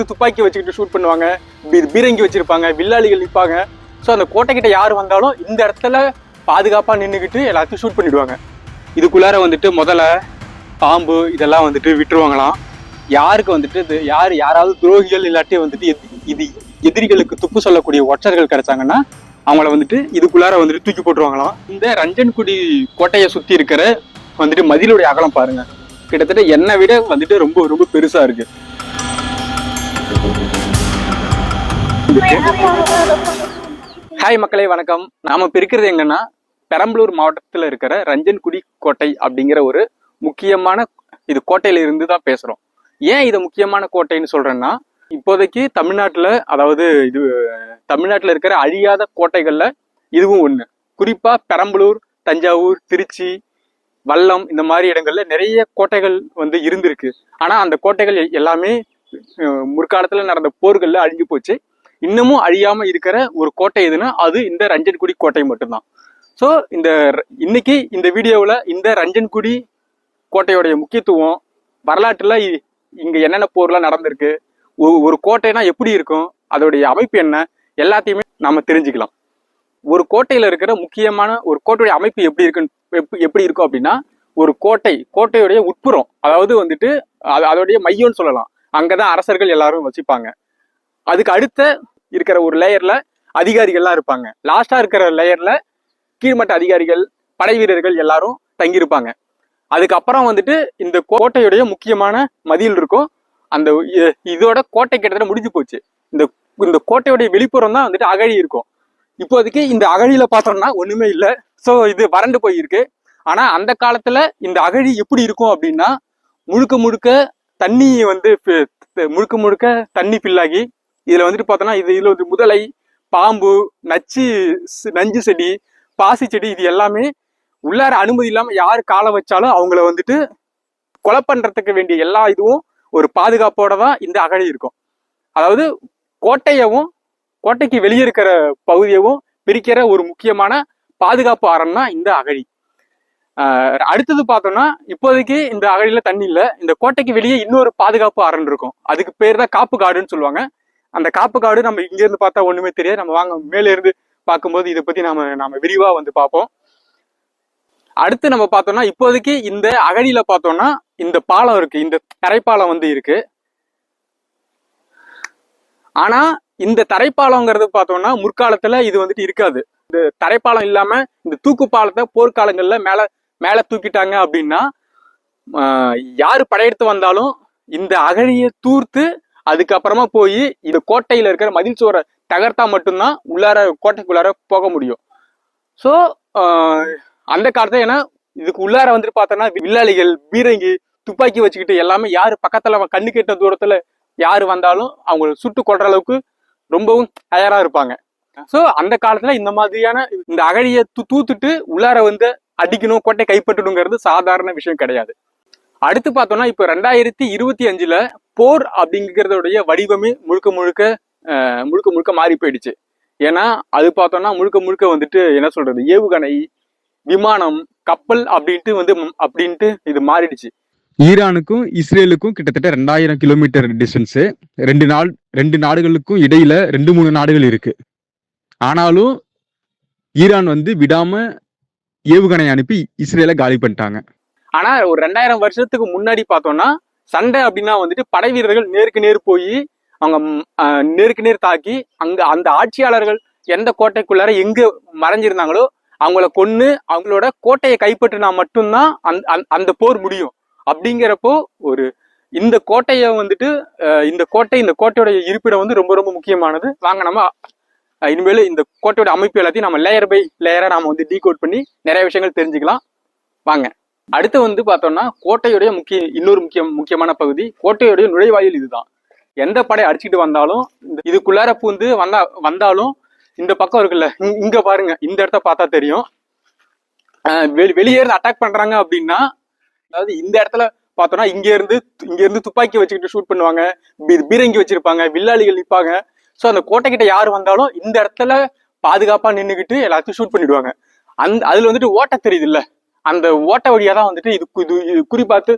வந்து துப்பாக்கி வச்சுக்கிட்டு ஷூட் பண்ணுவாங்க. பீரங்கி வச்சிருப்பாங்க. வில்லாளிகள் நிற்பாங்க. ஸோ அந்த கோட்டை கிட்ட யார் வந்தாலும் இந்த இடத்துல பாதுகாப்பாக நின்றுக்கிட்டு எல்லாத்தையும் ஷூட் பண்ணிடுவாங்க. இதுக்குள்ளார வந்துட்டு முதல்ல பாம்பு இதெல்லாம் வந்துட்டு விட்டுருவாங்களாம். யாருக்கு வந்துட்டு இது யார் யாராவது துரோகிகள் இல்லாட்டி வந்துட்டு எதி- இது எதிரிகளுக்கு துப்பு சொல்லக்கூடிய ஒற்றர்கள் கிடைச்சாங்கன்னா அவங்கள வந்துட்டு இதுக்குள்ளார வந்துட்டு தூக்கி போட்டுருவாங்களாம். இந்த ரஞ்சன்குடி கோட்டையை சுற்றி இருக்கிற வந்துட்டு மதிலுடைய அகலம் பாருங்க. கிட்டத்தட்ட என்னை விட வந்துட்டு ரொம்ப ரொம்ப பெருசாக இருக்குது ஹாய் மக்களே வணக்கம். நாம இப்ப இருக்கிறது எங்கன்னா பெரம்பலூர் மாவட்டத்தில் இருக்கிற ரஞ்சன்குடி கோட்டை அப்படிங்கிற ஒரு முக்கியமான இது கோட்டையில இருந்து தான் பேசுறோம். ஏன் இது முக்கியமான கோட்டைன்னு சொல்றேன்னா இப்போதைக்கு தமிழ்நாட்டில் அதாவது இது தமிழ்நாட்டில் இருக்கிற அழியாத கோட்டைகள்ல இதுவும் ஒன்று குறிப்பா பெரம்பலூர் தஞ்சாவூர் திருச்சி வல்லம் இந்த மாதிரி இடங்கள்ல நிறைய கோட்டைகள் வந்து இருந்திருக்கு. ஆனா அந்த கோட்டைகள் எ- எல்லாமே முற்காலத்தில் நடந்த போர்களில் அழிஞ்சு போச்சு. இன்னமும் அழியாம இருக்கிற ஒரு கோட்டை எதுனா அது இந்த ரஞ்சன்குடி கோட்டை மட்டும்தான். ஸோ இந்த இன்னைக்கு இந்த வீடியோவில் இந்த ரஞ்சன்குடி கோட்டையோடைய முக்கியத்துவம் வரலாற்றில் இ- என்னென்ன போர்லாம் நடந்திருக்கு ஒரு ஒரு கோட்டைனா எப்படி இருக்கும் அதோடைய அமைப்பு என்ன எல்லாத்தையுமே நம்ம தெரிஞ்சுக்கலாம். ஒரு கோட்டையில் இருக்கிற முக்கியமான ஒரு கோட்டையுடைய அமைப்பு எப்படி இருக்குன்னு எப்படி- இருக்கும் அப்படின்னா ஒரு கோட்டை கோட்டையுடைய உட்புறம் அதாவது வந்துட்டு அது அதோடைய மையம்னு சொல்லலாம். அங்கதான் அரசர்கள் எல்லாரும் வச்சுப்பாங்க அதுக்கு அடுத்த இருக்கிற ஒரு லேயர்ல அதிகாரிகள்லாம் இருப்பாங்க. லாஸ்டா இருக்கிற லேயர்ல கீழ்மட்ட அதிகாரிகள் படை வீரர்கள் எல்லாரும் தங்கியிருப்பாங்க. அதுக்கப்புறம் வந்துட்டு இந்த கோட்டையுடைய முக்கியமான மதில் இருக்கும். அந்த இதோட கோட்டை கிட்டத்தட்ட முடிஞ்சு போச்சு. இந்த இந்த கோட்டையுடைய வெளிப்புறம் தான் வந்துட்டு அகழி இருக்கும். இப்போதைக்கு இந்த அகழியில பார்த்தோம்னா ஒண்ணுமே இல்லை. ஸோ இது வறண்டு போயிருக்கு. ஆனா அந்த காலத்துல இந்த அகழி எப்படி இருக்கும் அப்படின்னா முழுக்க முழுக்க தண்ணி வந்து முழுக்க முழுக்க தண்ணி ஃபில்லாகி இதில் வந்துட்டு பார்த்தோன்னா இது இதில் வந்து முதலை பாம்பு நச்சு நஞ்சு செடி பாசி செடி இது எல்லாமே உள்ளார அனுமதி இல்லாமல் யார் காலை வச்சாலும் அவங்கள வந்துட்டு கொலை பண்ணுறதுக்கு வேண்டிய எல்லா இதுவும் ஒரு பாதுகாப்போட தான் இந்த அகழி இருக்கும். அதாவது கோட்டையவும் கோட்டைக்கு வெளியே இருக்கிற பகுதியவும் பிரிக்கிற ஒரு முக்கியமான பாதுகாப்பு அறம்னா இந்த அகழி. அடுத்தது பார்த்தோம்னா இப்போதைக்கு இந்த அகழியில தண்ணி இல்லை. இந்த கோட்டைக்கு வெளியே இன்னொரு பாதுகாப்பு அரண் இருக்கும். அதுக்கு பேர் தான் காப்பு காடுன்னு சொல்லுவாங்க. அந்த காப்பு காடு நம்ம இங்க இருந்து பார்த்தா ஒண்ணுமே தெரியாது. நம்ம வாங்க மேலே இருந்து பார்க்கும்போது இதை பத்தி நாம நாம விரிவா வந்து பார்ப்போம். அடுத்து நம்ம பார்த்தோம்னா இப்போதைக்கு இந்த அகழியில பார்த்தோம்னா இந்த பாலம் இருக்கு. இந்த தரைப்பாலம் வந்து இருக்கு. ஆனா இந்த தரைப்பாலங்கிறது பார்த்தோம்னா முற்காலத்துல இது வந்துட்டு இருக்காது. இந்த தரைப்பாலம் இல்லாம இந்த தூக்கு பாலத்தை போர்க்காலங்கள்ல மேல மேல தூக்கிட்டாங்க அப்படின்னா ஆஹ் யாரு படையெடுத்து வந்தாலும் இந்த அகழியை தூர்த்து அதுக்கப்புறமா போய் இந்த கோட்டையில் இருக்கிற மதில் சுவரை தகர்த்தா மட்டும்தான் உள்ளார கோட்டைக்குள்ளார போக முடியும். ஸோ அந்த காலத்தில் ஏன்னா இதுக்கு உள்ளார வந்துட்டு பார்த்தோன்னா வில்லாளிகள் பீரங்கி துப்பாக்கி வச்சுக்கிட்டு எல்லாமே யாரு பக்கத்துல கண்ணு கெட்ட தூரத்தில் யார் வந்தாலும் அவங்கள சுட்டு கொள்ற அளவுக்கு ரொம்பவும் தயாராக இருப்பாங்க. ஸோ அந்த காலத்தில் இந்த மாதிரியான இந்த அகழியை தூ தூத்துட்டு உள்ளார வந்து அடிக்கணும் கோட்டை கைப்பற்றணுங்கிறது சாதாரண விஷயம் கிடையாது. அடுத்து பார்த்தோம்னா இப்போ ரெண்டாயிரத்தி இருபத்தி அஞ்சில் போர் அப்படிங்கிறதுடைய வடிவமே முழுக்க முழுக்க முழுக்க முழுக்க மாறி போயிடுச்சு. ஏன்னா அது பார்த்தோம்னா முழுக்க முழுக்க வந்துட்டு என்ன சொல்றது ஏவுகணை விமானம் கப்பல் அப்படின்ட்டு வந்து அப்படின்ட்டு இது மாறிடுச்சு. ஈரானுக்கும் இஸ்ரேலுக்கும் கிட்டத்தட்ட ரெண்டாயிரம் கிலோமீட்டர் டிஸ்டன்ஸு. ரெண்டு நாள் ரெண்டு நாடுகளுக்கும் இடையில ரெண்டு மூணு நாடுகள் இருக்கு. ஆனாலும் ஈரான் வந்து விடாம ஏவுகணை அனுப்பி இஸ்ரேலை காலி பண்ணிட்டாங்க. ஆனா ஒரு ரெண்டாயிரம் வருஷத்துக்கு முன்னாடி பார்த்தோம்னா சண்டை அப்படின்னா வந்துட்டு படை வீரர்கள் நேருக்கு நேர் போய் அவங்க நேருக்கு நேர் தாக்கி அங்க அந்த ஆட்சியாளர்கள் எந்த கோட்டைக்குள்ளார எங்க மறைஞ்சிருந்தாங்களோ அவங்கள கொன்று அவங்களோட கோட்டையை கைப்பற்றினா மட்டும்தான் அந் அந்த- அந்த போர் முடியும். அப்படிங்கிறப்போ ஒரு இந்த கோட்டையை வந்துட்டு இந்த கோட்டை இந்த கோட்டையோட இருப்பிடம் வந்து ரொம்ப ரொம்ப முக்கியமானது. வாங்க நம்ம இனிமேல் இந்த கோட்டையோட அமைப்பு எல்லாத்தையும் நம்ம லேயர் பை லேயராக நாம் வந்து டீகோட் பண்ணி நிறைய விஷயங்கள் தெரிஞ்சுக்கலாம். வாங்க. அடுத்து வந்து பார்த்தோம்னா கோட்டையுடைய முக்கிய இன்னொரு முக்கிய முக்கியமான பகுதி கோட்டையுடைய நுழைவாயில் இதுதான். எந்த படை அடிச்சுட்டு வந்தாலும் இந்த இதுக்குள்ளார பூந்து வந்தா வந்தாலும் இந்த பக்கம் இருக்குல்ல இங்க- பாருங்க இந்த இடத்த பார்த்தா தெரியும். வெளி- வெளியே இருந்து அட்டாக் பண்றாங்க அப்படின்னா அதாவது இந்த இடத்துல பார்த்தோம்னா இங்க இருந்து இங்க இருந்து துப்பாக்கி வச்சுக்கிட்டு ஷூட் பண்ணுவாங்க பீ- பீரங்கி வச்சிருப்பாங்க வில்லாளிகள் நிற்பாங்க ஸோ அந்த கோட்டை கிட்ட யார் வந்தாலும் இந்த இடத்துல பாதுகாப்பா நின்றுக்கிட்டு எல்லாத்தையும் ஷூட் பண்ணிடுவாங்க. அந்த அதுல வந்துட்டு ஓட்டை தெரியுது இல்லை அந்த ஓட்டை வழியாக தான் வந்துட்டு இது இது இது குறி பார்த்து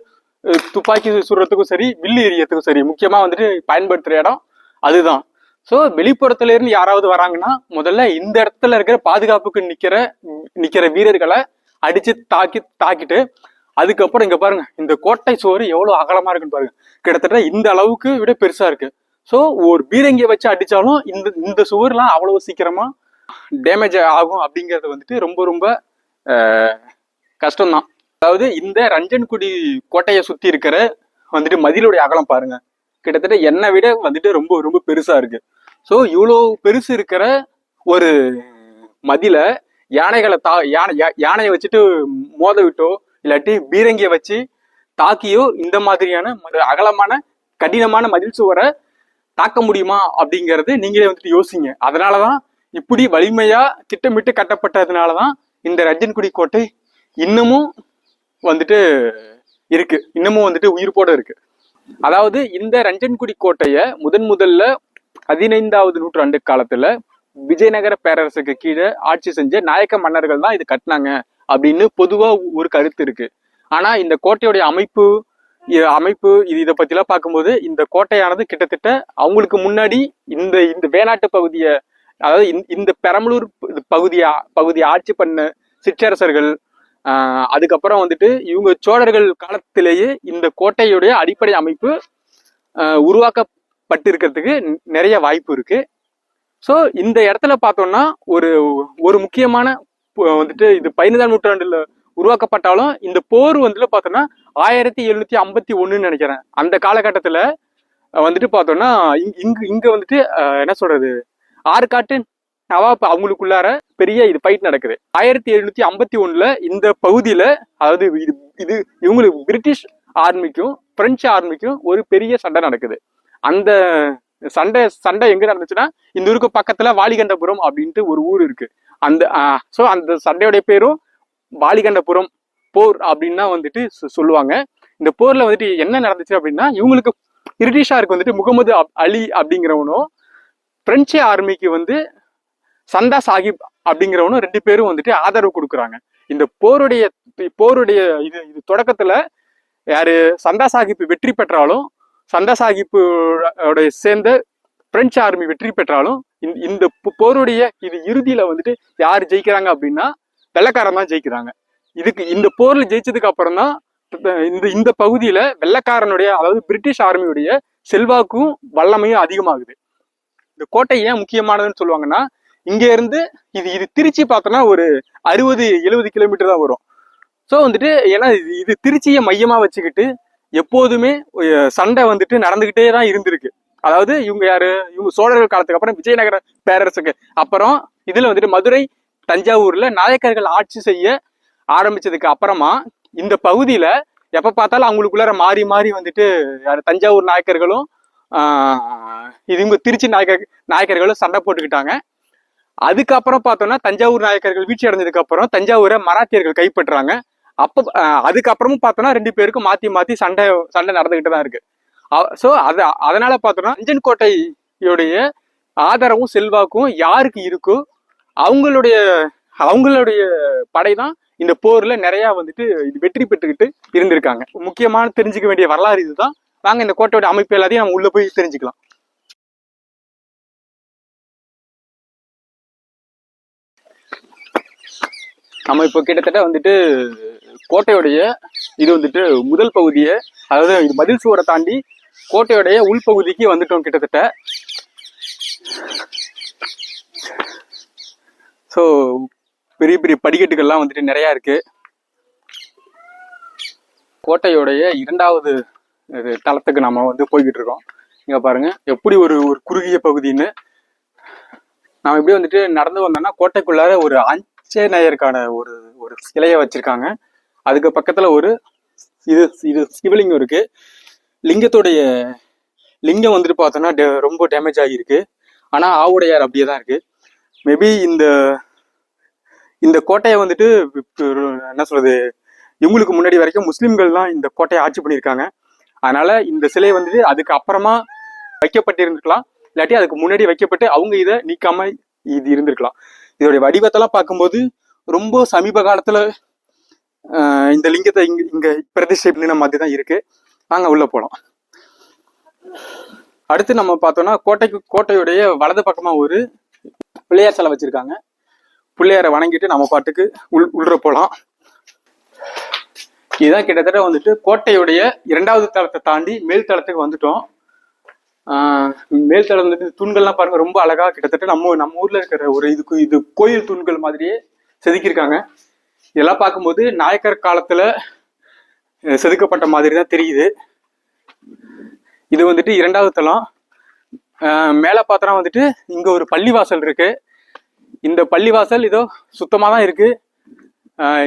துப்பாக்கி சுடுறதுக்கும் சரி வில்லு எரியறதுக்கும் சரி முக்கியமாக வந்துட்டு பயன்படுத்துகிற இடம் அதுதான். ஸோ வெளிப்புறத்துலேருந்து யாராவது வராங்கன்னா முதல்ல இந்த இடத்துல இருக்கிற பாதுகாப்புக்கு நிற்கிற நிற்கிற வீரர்களை அடித்து தாக்கி தாக்கிட்டு அதுக்கப்புறம் இங்கே பாருங்க இந்த கோட்டை சுவர் எவ்வளோ அகலமாக இருக்குன்னு பாருங்க. கிட்டத்தட்ட இந்த அளவுக்கு விட பெருசாக இருக்கு. ஸோ ஒரு பீரங்கியை வச்சு அடித்தாலும் இந்த இந்த சுவர்லாம் அவ்வளோ சீக்கிரமாக டேமேஜ் ஆகும் அப்படிங்கிறது வந்துட்டு ரொம்ப ரொம்ப கஷ்டம்தான். அதாவது இந்த ரஞ்சன்குடி கோட்டையை சுத்தி இருக்கிற வந்துட்டு மதிலுடைய அகலம் பாருங்க. கிட்டத்தட்ட என்னை விட வந்துட்டு ரொம்ப ரொம்ப பெருசா இருக்கு. ஸோ இவ்வளோ பெருசு இருக்கிற ஒரு மதில யானைகளை தா யானை யா- யானையை வச்சுட்டு மோத விட்டோ இல்லாட்டி பீரங்கியை வச்சு தாக்கியோ இந்த மாதிரியான அகலமான கடினமான மதில் சுவரை தாக்க முடியுமா அப்படிங்கறது நீங்களே வந்துட்டு யோசிங்க. அதனாலதான் இப்படி வலிமையா திட்டமிட்டு கட்டப்பட்டதுனாலதான் இந்த ரஞ்சன்குடி கோட்டை இன்னமும் வந்துட்டு இருக்கு. இன்னமும் வந்துட்டு உயிர்ப்போட இருக்கு. அதாவது இந்த ரஞ்சன்குடி கோட்டையை முதன் முதல்ல பதினைந்தாவது நூற்றாண்டு காலத்துல விஜயநகர பேரரசுக்கு கீழே ஆட்சி செஞ்ச நாயக்க மன்னர்கள் தான் இது கட்டினாங்க அப்படின்னு பொதுவா ஒரு கருத்து இருக்கு. ஆனா இந்த கோட்டையுடைய அமைப்பு அமைப்பு இது இதை பத்திலாம் பார்க்கும்போது இந்த கோட்டையானது கிட்டத்தட்ட அவங்களுக்கு முன்னாடி இந்த இந்த வேணாட்டு பகுதியை அதாவது இந்த- இந்த பெரம்பலூர் பகுதியா பகுதியை ஆட்சி பண்ண சிற்றரசர்கள் அதுக்கப்புறம் வந்துட்டு இவங்க சோழர்கள் காலத்திலேயே இந்த கோட்டையுடைய அடிப்படை அமைப்பு உருவாக்கப்பட்டிருக்கிறதுக்கு நிறைய வாய்ப்பு இருக்கு. ஸோ இந்த இடத்துல பார்த்தோம்னா ஒரு ஒரு முக்கியமான வந்துட்டு இது பதினைந்தாம் நூற்றாண்டுல உருவாக்கப்பட்டாலும் இந்த போர் வந்துட்டு பார்த்தோம்னா ஆயிரத்தி எழுநூத்தி ஐம்பத்தி ஒன்றுன்னு நினைக்கிறேன். அந்த காலகட்டத்தில் வந்துட்டு பார்த்தோம்னா இங்கு இங்கே வந்துட்டு என்ன சொல்றது? ஆற்காட்டு நவாப் அவங்களுக்குள்ளார பெரிய இது ஃபைட் நடக்குது. ஆயிரத்தி எழுநூத்தி ஐம்பத்தி ஒண்ணுல இந்த பகுதியில அதாவது இது இது இவங்களுக்கு பிரிட்டிஷ் ஆர்மிக்கும் பிரெஞ்சு ஆர்மிக்கும் ஒரு பெரிய சண்டை நடக்குது. அந்த சண்டை சண்டை எங்க நடந்துச்சுன்னா இந்த ஊருக்கு பக்கத்துல வாலிகண்டபுரம் அப்படின்ட்டு ஒரு ஊர் இருக்கு. அந்த ஸோ அந்த சண்டையோடைய பேரும் வாலிகண்டபுரம் போர் அப்படின்னா வந்துட்டு சொல்லுவாங்க. இந்த போர்ல வந்துட்டு என்ன நடந்துச்சு அப்படின்னா இவங்களுக்கு பிரிட்டிஷாருக்கு வந்துட்டு முகமது அப்- அலி அப்படிங்கிறவனும் பிரெஞ்சு ஆர்மிக்கு வந்து சந்தா சாஹிப் அப்படிங்கிறவனும் ரெண்டு பேரும் வந்துட்டு ஆதரவு கொடுக்குறாங்க. இந்த போருடைய போருடைய இது இது தொடக்கத்துல யாரு? சந்தா சாஹிப் வெற்றி பெற்றாலும் சந்தா சாஹிப்போடைய சேர்ந்த பிரெஞ்சு ஆர்மி வெற்றி பெற்றாலும் இந்த- இந்த போருடைய இது இறுதியில வந்துட்டு யார் ஜெயிக்கிறாங்க அப்படின்னா வெள்ளைக்காரன் தான் ஜெயிக்கிறாங்க. இதுக்கு இந்த போர்ல ஜெயிச்சதுக்கு அப்புறம் தான் இந்த இந்த பகுதியில வெள்ளைக்காரனுடைய அதாவது பிரிட்டிஷ் ஆர்மியுடைய செல்வாக்கும் வல்லமையும் அதிகமாகுது. இந்த கோட்டை ஏன் முக்கியமானதுன்னு சொல்லுவாங்கன்னா இங்க இருந்து இது இது திருச்சி பார்த்தோம்னா ஒரு அறுபது எழுபது கிலோமீட்டர் தான் வரும். ஸோ வந்துட்டு ஏன்னா இது- இது திருச்சியை மையமாக வச்சுக்கிட்டு எப்போதுமே சண்டை வந்துட்டு நடந்துக்கிட்டே தான் இருந்திருக்கு. அதாவது இவங்க யாரு? இவங்க சோழர்கள் காலத்துக்கு அப்புறம் விஜயநகர பேரரசுக்கு. அப்புறம் இதுல வந்துட்டு மதுரை தஞ்சாவூர்ல நாயக்கர்கள் ஆட்சி செய்ய ஆரம்பிச்சதுக்கு அப்புறமா இந்த பகுதியில எப்ப பார்த்தாலும் அவங்களுக்குள்ளார மாறி மாறி வந்துட்டு யாரு? தஞ்சாவூர் நாயக்கர்களும் இது இவங்க திருச்சி நாயக்கர் நாயக்கர்களும் சண்டை போட்டுக்கிட்டாங்க. அதுக்கப்புறம் பார்த்தோம்னா தஞ்சாவூர் நாயக்கர்கள் வீழ்ச்சி அடைஞ்சதுக்கு அப்புறம் தஞ்சாவூரை மராத்தியர்கள் கைப்பற்றுறாங்க. அப்போ அதுக்கப்புறமும் பார்த்தோம்னா ரெண்டு பேருக்கும் மாத்தி மாத்தி சண்டை சண்டை நடந்துகிட்டு தான் இருக்கு. ஸோ அது அதனால பார்த்தோம்னா அஞ்சன் கோட்டையுடைய ஆதரவும் செல்வாக்கும் யாருக்கு இருக்கோ அவங்களுடைய அவங்களுடைய படை தான் இந்த போர்ல நிறைய வந்துட்டு இது வெற்றி பெற்றுக்கிட்டு இருந்திருக்காங்க. முக்கியமான தெரிஞ்சுக்க வேண்டிய வரலாறு இதுதான். வாங்க இந்த கோட்டையோட அமைப்பு எல்லாத்தையும் நம்ம உள்ள போய் தெரிஞ்சுக்கலாம். நம்ம இப்போ கிட்டத்தட்ட வந்துட்டு கோட்டையுடைய இது வந்துட்டு முதல் பகுதியை அதாவது இது மதில் சுவரை தாண்டி கோட்டையுடைய உள்பகுதிக்கு வந்துட்டோம் கிட்டத்தட்ட. ஸோ பெரிய பெரிய படிக்கட்டுகள்லாம் வந்துட்டு நிறையா இருக்கு. கோட்டையுடைய இரண்டாவது தளத்துக்கு நம்ம வந்து போய்கிட்டு இருக்கோம். இங்கே பாருங்க எப்படி ஒரு ஒரு குறுகிய பகுதின்னு. நாம் இப்படி வந்துட்டு நடந்து வந்தோம்னா கோட்டைக்குள்ளார ஒரு ஆஞ்சநேயருக்கான ஒரு ஒரு சிலையை வச்சிருக்காங்க. அதுக்கு பக்கத்துல ஒரு இது இது சிவலிங்கம் இருக்கு. லிங்கத்துடைய லிங்கம் வந்துட்டு பார்த்தோம்னா டே- ரொம்ப டேமேஜ் ஆகியிருக்கு. ஆனா ஆவுடையார் அப்படியே தான் இருக்கு. மேபி இந்த இந்த கோட்டையை வந்துட்டு என்ன சொல்றது இவங்களுக்கு முன்னாடி வரைக்கும் முஸ்லிம்கள் தான் இந்த கோட்டையை ஆட்சி பண்ணியிருக்காங்க. அதனால இந்த சிலை வந்துட்டு அதுக்கு அப்புறமா வைக்கப்பட்டிருந்துருக்கலாம். இல்லாட்டி அதுக்கு முன்னாடி வைக்கப்பட்டு அவங்க இதை நீக்காம இது இருந்திருக்கலாம். இதோடைய வடிவத்தெல்லாம் பார்க்கும்போது ரொம்ப சமீப காலத்துல இந்த லிங்கத்தை இங்க இங்க பிரதிஷ்டை பண்ணின மாதிரி தான் இருக்கு. நாங்க உள்ள போலாம். அடுத்து நம்ம பார்த்தோம்னா கோட்டைக்கு கோட்டையுடைய வலது பக்கமா ஒரு பிள்ளையார் சிலை வச்சிருக்காங்க. பிள்ளையாரை வணங்கிட்டு நம்ம பாட்டுக்கு உள் உள்ள போலாம். இதுதான் கிட்டத்தட்ட வந்துட்டு கோட்டையுடைய இரண்டாவது தளத்தை தாண்டி மேல் தளத்துக்கு வந்துட்டோம். மேல் தளம் தூண்கள்லாம் பாருங்க ரொம்ப அழகா கிட்டத்தட்ட நம்ம நம்ம ஊர்ல இருக்கிற ஒரு இதுக்கு இது கோயில் தூண்கள் மாதிரியே செதுக்கியிருக்காங்க. இதெல்லாம் பார்க்கும்போது நாயக்கர் காலத்துல செதுக்கப்பட்ட மாதிரி தான் தெரியுது. இது வந்துட்டு இரண்டாவது தளம். மேலே மேல பார்த்தோன்னா வந்துட்டு இங்க ஒரு பள்ளிவாசல் இருக்கு. இந்த பள்ளிவாசல் இதோ சுத்தமா தான் இருக்கு.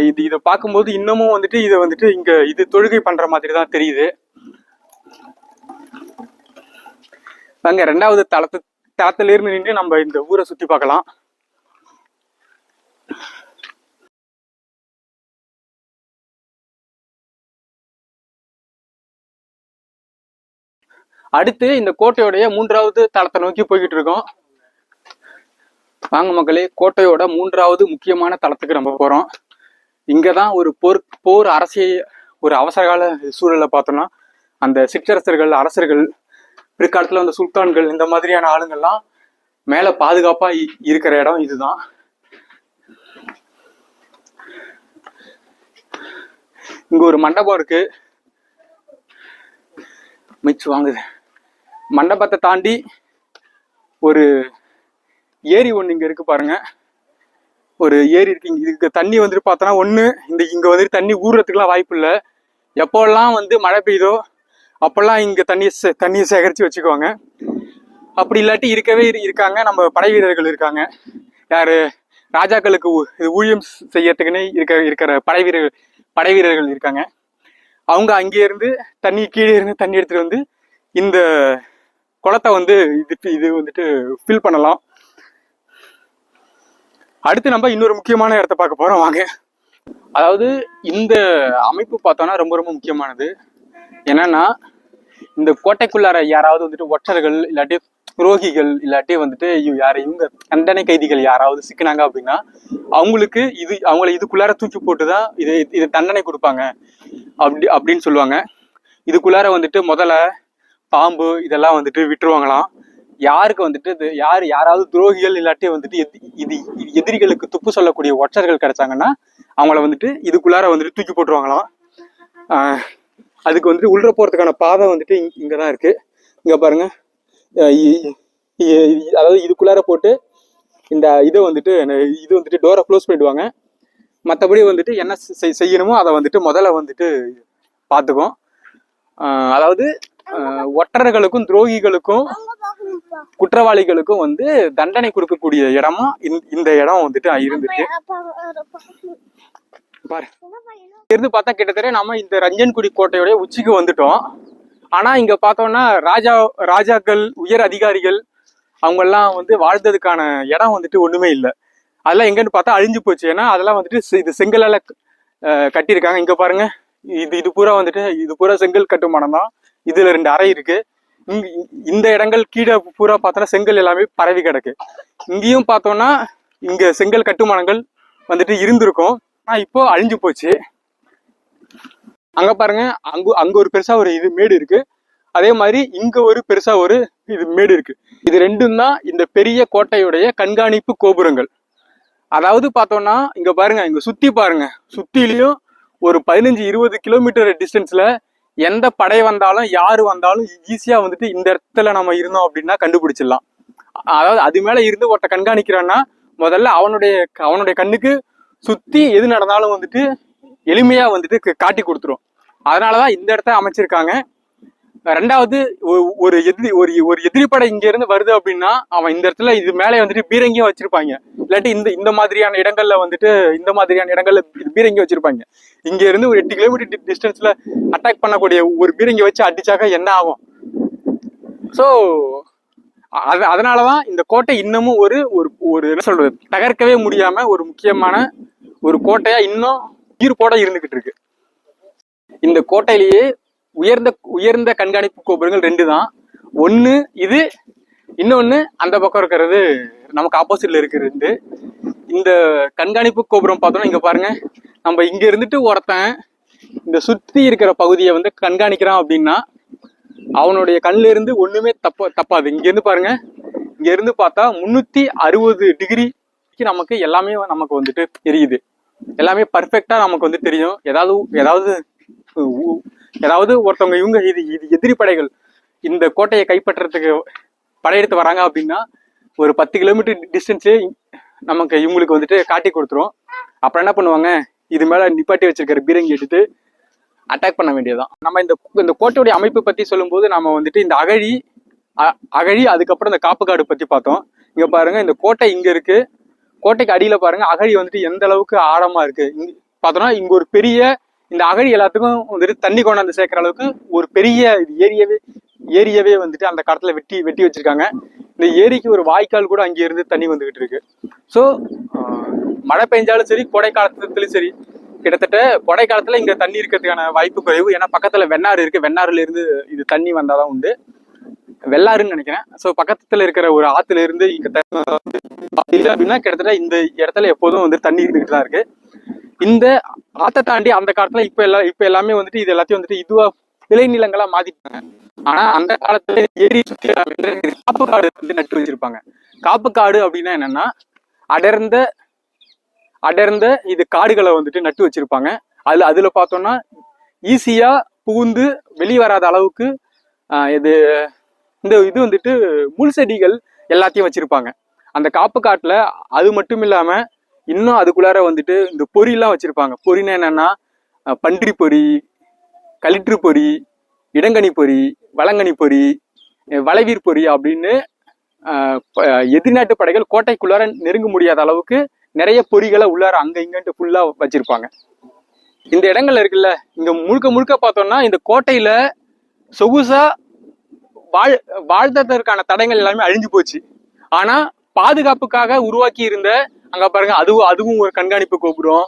இது இதை பார்க்கும்போது இன்னமும் வந்துட்டு இதை வந்துட்டு இங்க இது தொழுகை பண்ற மாதிரி தான் தெரியுது. அங்க ரெண்டாவது தளத்து தளத்திலிருந்து நின்று நம்ம இந்த ஊரை சுத்தி பார்க்கலாம். அடுத்து இந்த கோட்டையோடைய மூன்றாவது தளத்தை நோக்கி போய்கிட்டு இருக்கோம். வாங்க மக்களே கோட்டையோட மூன்றாவது முக்கியமான தளத்துக்கு நம்ம போறோம். இங்கதான் ஒரு போர் போர் அரசியல் ஒரு அவசரகால சூழலை பார்த்தோம்னா அந்த சிற்றரசர்கள் அரசர்கள் பிற்காலத்தில் அந்த சுல்தான்கள் இந்த மாதிரியான ஆளுங்கள்லாம் மேலே பாதுகாப்பாக இ- இருக்கிற இடம் இதுதான். இங்கே ஒரு மண்டபம் இருக்கு. மிச்சு வாங்குது. மண்டபத்தை தாண்டி ஒரு ஏரி ஒன்று இங்கே இருக்கு பாருங்க. ஒரு ஏரி இருக்கு. இங்கே இதுக்கு தண்ணி வந்துட்டு பார்த்தோன்னா ஒன்று இந்த இங்கே வந்துட்டு தண்ணி ஊறுறதுக்குலாம் வாய்ப்பு இல்லை. எப்போல்லாம் வந்து மழை பெய்யுதோ அப்போல்லாம் இங்கே தண்ணி சே- தண்ணியை சேகரித்து வச்சுக்குவாங்க அப்படி இல்லாட்டி இருக்கவே இரு- இருக்காங்க. நம்ம படை வீரர்கள் இருக்காங்க. யார்? ராஜாக்களுக்கு ஊ- இது ஊழியம் செய்யறதுக்குன்னு இருக்க இருக்கிற படை வீரர்கள் படை வீரர்கள் இருக்காங்க. அவங்க அங்கே இருந்து தண்ணி கீழே இருந்து தண்ணி எடுத்துகிட்டு வந்து இந்த குளத்தை வந்து இது இது வந்துட்டு ஃபில் பண்ணலாம். அடுத்து நம்ம இன்னொரு முக்கியமான இடத்த பார்க்க போகிறோம் வாங்க. அதாவது இந்த அமைப்பு பார்த்தோன்னா ரொம்ப ரொம்ப முக்கியமானது. என்னன்னா இந்த கோட்டைக்குள்ளார யாராவது வந்துட்டு ஒற்றர்கள் இல்லாட்டி துரோகிகள் இல்லாட்டி வந்துட்டு ஐயோ யார் இவங்க தண்டனை கைதிகள் யாராவது சிக்கினாங்க அப்படின்னா அவங்களுக்கு இது அவங்கள இதுக்குள்ளார தூக்கி போட்டு தான் இது இது தண்டனை கொடுப்பாங்க. அப்படி அப்படின்னு சொல்லுவாங்க. இதுக்குள்ளார வந்துட்டு முதல்ல பாம்பு இதெல்லாம் வந்துட்டு விட்டுருவாங்களாம். யாருக்கு வந்துட்டு இது யார் யாராவது துரோகிகள் இல்லாட்டி வந்துட்டு எதி- இது இது எதிரிகளுக்கு துப்பு சொல்லக்கூடிய ஒற்றர்கள் கிடைச்சாங்கன்னா அவங்கள வந்துட்டு இதுக்குள்ளார வந்துட்டு தூக்கி போட்டுருவாங்களாம். ஆஹ் அதுக்கு வந்துட்டு உள்ள போறதுக்கான பாதை வந்துட்டு இங்க- இங்க பாருங்க. அஹ் இ- இ- இ- அதாவது இதுக்குள்ளார போட்டு இந்த இதை வந்துட்டு இது வந்துட்டு டோரை க்ளோஸ் பண்ணிடுவாங்க. மற்றபடி வந்துட்டு என்ன செய்- செய்யணுமோ அதை வந்துட்டு முதல்ல வந்துட்டு பார்த்துக்கும் அதாவது ஒற்றர்களுக்கும் துரோகிகளுக்கும் குற்றவாளிகளுக்கும் வந்து தண்டனை கொடுக்கக்கூடிய இடமா இந்த இடம் வந்துட்டு இருந்திருக்கு பாரு. இருந்து பார்த்தா கிட்டத்தட்ட நம்ம இந்த ரஞ்சன்குடி கோட்டையுடைய உச்சிக்கு வந்துட்டோம். ஆனா இங்க பார்த்தோம்னா ராஜா ராஜாக்கள் உயர் அதிகாரிகள் அவங்க எல்லாம் வந்து வாழ்ந்ததுக்கான இடம் வந்துட்டு ஒண்ணுமே இல்லை. அதெல்லாம் எங்கன்னு பார்த்தா அழிஞ்சு போச்சு. ஏன்னா அதெல்லாம் வந்துட்டு இது செங்கலால கட்டியிருக்காங்க. இங்க பாருங்க. இது இது பூரா வந்துட்டு இது பூரா செங்கல் கட்டுமானம் தான். இதுல ரெண்டு அறை இருக்கு. இங்க இந்த இடங்கள் கீழே பூரா பார்த்தோன்னா செங்கல் எல்லாமே பரவி கிடக்கு. இங்கேயும் பார்த்தோம்னா இங்க செங்கல் கட்டுமானங்கள் வந்துட்டு இருந்திருக்கும். ஆனால் இப்போ அழிஞ்சு போச்சு. அங்கே பாருங்க அங்கு அங்கே ஒரு பெருசாக ஒரு இது மேடு இருக்கு. அதே மாதிரி இங்கே ஒரு பெருசாக ஒரு இது மேடு இருக்கு. இது ரெண்டும் தான் இந்த பெரிய கோட்டையுடைய கண்காணிப்பு கோபுரங்கள். அதாவது பார்த்தோம்னா இங்கே பாருங்க இங்கே சுற்றி பாருங்க. சுற்றிலையும் ஒரு பதினஞ்சு இருபது கிலோமீட்டர் டிஸ்டன்ஸில் எந்த படை வந்தாலும் யார் வந்தாலும் ஈஸியாக வந்துட்டு இந்த இடத்துல நம்ம இருந்தோம் அப்படின்னா கண்டுபிடிச்சிடலாம். அதாவது அது மேலே இருந்து ஒருத்த கண்காணிக்கிறான்னா முதல்ல அவனுடைய அவனுடைய கண்ணுக்கு சுத்தி எது நடந்தாலும் வந்துட்டு எளிமையா வந்துட்டு க- காட்டி கொடுத்துரும். அதனாலதான் இந்த இடத்த அமைச்சிருக்காங்க. ரெண்டாவது ஒரு எதிரி ஒரு ஒரு எதிரி இங்க இருந்து வருது அப்படின்னா அவன் இந்த இடத்துல இது மேலே வந்துட்டு பீரங்கியும் வச்சிருப்பாங்க. இல்லாட்டி இந்த இந்த மாதிரியான இடங்கள்ல வந்துட்டு இந்த மாதிரியான இடங்கள்ல பீரங்கி வச்சிருப்பாங்க. இங்க இருந்து ஒரு எட்டு கிலோமீட்டர் டிஸ்டன்ஸ்ல அட்டாக் பண்ணக்கூடிய ஒரு பீரங்கி வச்சு அடிச்சாக்க என்ன ஆகும்? ஸோ அது அதனாலதான் இந்த கோட்டை இன்னமும் ஒரு ஒரு ஒரு என்ன சொல்றது தகர்க்கவே முடியாம ஒரு முக்கியமான ஒரு கோட்டையா இன்னும் ஈர்ப்போட இருந்துகிட்டு இருக்கு. இந்த கோட்டையிலேயே உயர்ந்த உயர்ந்த கண்காணிப்பு கோபுரங்கள் ரெண்டு தான் ஒன்று இது இன்னொன்று அந்த பக்கம் இருக்கிறது நமக்கு ஆப்போசிட்ல இருக்கிறது ரெண்டு. இந்த கண்காணிப்பு கோபுரம் பார்த்தோம்னா இங்க பாருங்க நம்ம இங்க இருந்துட்டு ஒருத்தன் இந்த சுத்தி இருக்கிற பகுதியை வந்து கண்காணிக்கிறான் அப்படின்னா அவனுடைய கண்ணில் இருந்து ஒண்ணுமே தப்ப தப்பாது. இங்க இருந்து பாருங்க இங்க இருந்து பார்த்தா முன்னூத்தி அறுபது டிகிரிக்கு நமக்கு எல்லாமே நமக்கு வந்துட்டு தெரியுது. எல்லாமே பர்ஃபெக்டாக நமக்கு வந்து தெரியும். ஏதாவது ஏதாவது ஏதாவது ஒருத்தவங்க இவங்க இது இது எதிரி படைகள் இந்த கோட்டையை கைப்பற்றுறதுக்கு படையெடுத்து வராங்க அப்படின்னா ஒரு பத்து கிலோமீட்டர் டிஸ்டன்ஸே நமக்கு இவங்களுக்கு வந்துட்டு காட்டி கொடுத்துரும். அப்புறம் என்ன பண்ணுவாங்க? இது மேலே நிப்பாட்டி வச்சிருக்கிற பீரங்கி எடுத்து அட்டாக் பண்ண வேண்டியதுதான். நம்ம இந்த இந்த கோட்டையுடைய அமைப்பு பற்றி சொல்லும்போது நம்ம வந்துட்டு இந்த அகழி அ- அகழி அதுக்கப்புறம் இந்த காப்புக்காடு பற்றி பார்த்தோம். இங்கே பாருங்கள் இந்த கோட்டை இங்கே இருக்குது கோட்டைக்கு அடியில் பாருங்க அகழி வந்துட்டு எந்த அளவுக்கு ஆழமா இருக்கு. பார்த்தோம்னா இங்க ஒரு பெரிய இந்த அகழி எல்லாத்துக்கும் வந்துட்டு தண்ணி கொண்டாந்து சேர்க்குற அளவுக்கு ஒரு பெரிய இது ஏரியாவே ஏரியவே வந்துட்டு அந்த காலத்துல வெட்டி வெட்டி வச்சிருக்காங்க. இந்த ஏரிக்கு ஒரு வாய்க்கால் கூட அங்கே இருந்து தண்ணி வந்துகிட்டு இருக்கு. ஸோ மழை பெஞ்சாலும் சரி கோடை காலத்துலயும் சரி கிட்டத்தட்ட கோடை காலத்துல இங்க தண்ணி இருக்கிறதுக்கான வாய்ப்பு குறைவு. ஏன்னா பக்கத்துல வெண்ணாறு இருக்கு. வெண்ணாறுல இருந்து இது தண்ணி வந்தாதான் உண்டு. வெள்ளாறுன்னு நினைக்கிறேன். ஸோ பக்கத்துல இருக்கிற ஒரு ஆத்துல இருந்து இங்க தண்ணி வந்து இல்லை அப்படின்னா கிட்டத்தட்ட இந்த இடத்துல எப்போதும் வந்து தண்ணி இருந்துகிட்டு தான் இருக்கு. இந்த ஆத்தை தாண்டி அந்த காலத்துல இப்ப எல்லாம் இப்ப எல்லாமே வந்துட்டு இது எல்லாத்தையும் வந்துட்டு இதுவா விளைநிலங்களா மாத்திட்டாங்க. ஆனா அந்த காலத்துல ஏரி சுத்தி காப்பு காடு வந்து நட்டு வச்சிருப்பாங்க. காப்பு காடு அப்படின்னா என்னன்னா அடர்ந்த அடர்ந்த இது காடுகளை வந்துட்டு நட்டு வச்சிருப்பாங்க. அதுல அதுல பார்த்தோம்னா ஈஸியா புகுந்து வெளியே வராத அளவுக்கு இது இந்த இது வந்துட்டு முள் செடிகள் எல்லாத்தையும் வச்சிருப்பாங்க. அந்த காப்பு காட்டில் அது மட்டும் இல்லாமல் இன்னும் அதுக்குள்ளார வந்துட்டு இந்த பொறியெல்லாம் வச்சிருப்பாங்க. பொறினா என்னன்னா பன்றி பொறி களிற்று பொறி இடங்கனி பொறி வளங்கனி பொறி வளைவீர் பொறி அப்படின்னு எதிர்நாட்டு படைகள் கோட்டைக்குள்ளார நெருங்க முடியாத அளவுக்கு நிறைய பொறிகளை உள்ளார அங்க இங்கன்ட்டு ஃபுல்லா வச்சிருப்பாங்க. இந்த இடங்கள்ல இருக்குல்ல இங்க முழுக்க முழுக்க பார்த்தோம்னா இந்த கோட்டையில சொகுசா வாழ் வாழ்ந்ததற்கான தடங்கள் எல்லாமே அழிஞ்சு போச்சு. ஆனா பாதுகாப்புக்காக உருவாக்கி இருந்த அங்க பாருங்க அதுவும் அதுவும் ஒரு கண்காணிப்பு கோபுரம்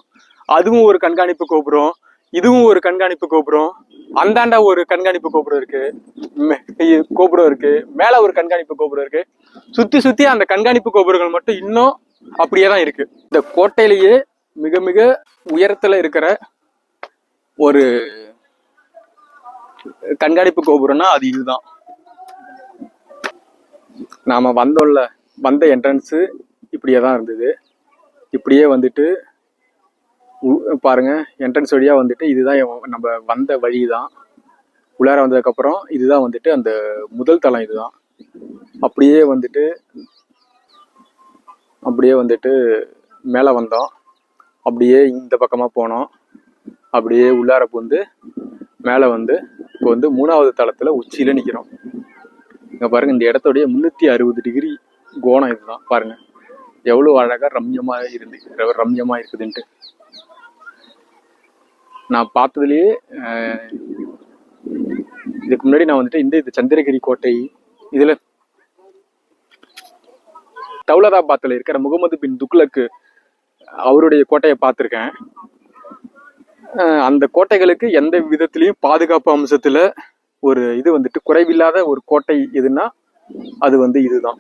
அதுவும் ஒரு கண்காணிப்பு கோபுரம் இதுவும் ஒரு கண்காணிப்பு கோபுரம் அந்தாண்ட ஒரு கண்காணிப்பு கோபுரம் இருக்கு. கோபுரம் இருக்கு. மேல ஒரு கண்காணிப்பு கோபுரம் இருக்கு. சுத்தி சுத்தி அந்த கண்காணிப்பு கோபுரங்கள் மட்டும் இன்னும் அப்படியே தான் இருக்கு. இந்த கோட்டையிலேயே மிக மிக உயரத்துல இருக்கிற ஒரு கண்காணிப்பு கோபுரம்னா அது இதுதான். நாம் வந்தோம்ல வந்த என்ட்ரன்ஸு இப்படியே தான் இருந்தது. இப்படியே வந்துட்டு பாருங்கள் என்ட்ரன்ஸ் வழியாக வந்துட்டு இதுதான் நம்ம வந்த வழி தான் உள்ளார வந்ததுக்கப்புறம் இதுதான் வந்துட்டு அந்த முதல் தளம் இதுதான். அப்படியே வந்துட்டு அப்படியே வந்துட்டு மேலே வந்தோம். அப்படியே இந்த பக்கமாக போனோம். அப்படியே உள்ளார வந்து மேலே வந்து இப்போ வந்து மூணாவது தளத்தில் உச்சியில் நிற்கிறோம் இங்கே பாருங்க இந்த இடத்தோடைய முந்நூற்றி அறுபது டிகிரி கோணம் இதுதான். பாருங்க. எவ்வளோ அழகாக ரம்யமாக இருந்து ரம்யமாக இருக்குதுன்ட்டு. நான் பார்த்ததுலேயே இதுக்கு முன்னாடி நான் வந்துட்டு இந்த இது சந்திரகிரி கோட்டை இதில் தௌலதாபாத்தில் இருக்கிற முகமது பின் துக்லக்கு அவருடைய கோட்டையை பார்த்துருக்கேன். அந்த கோட்டைகளுக்கு எந்த விதத்துலேயும் பாதுகாப்பு அம்சத்தில் ஒரு இது வந்துட்டு குறைவில்லாத ஒரு கோட்டை எதுன்னா அது வந்து இதுதான்.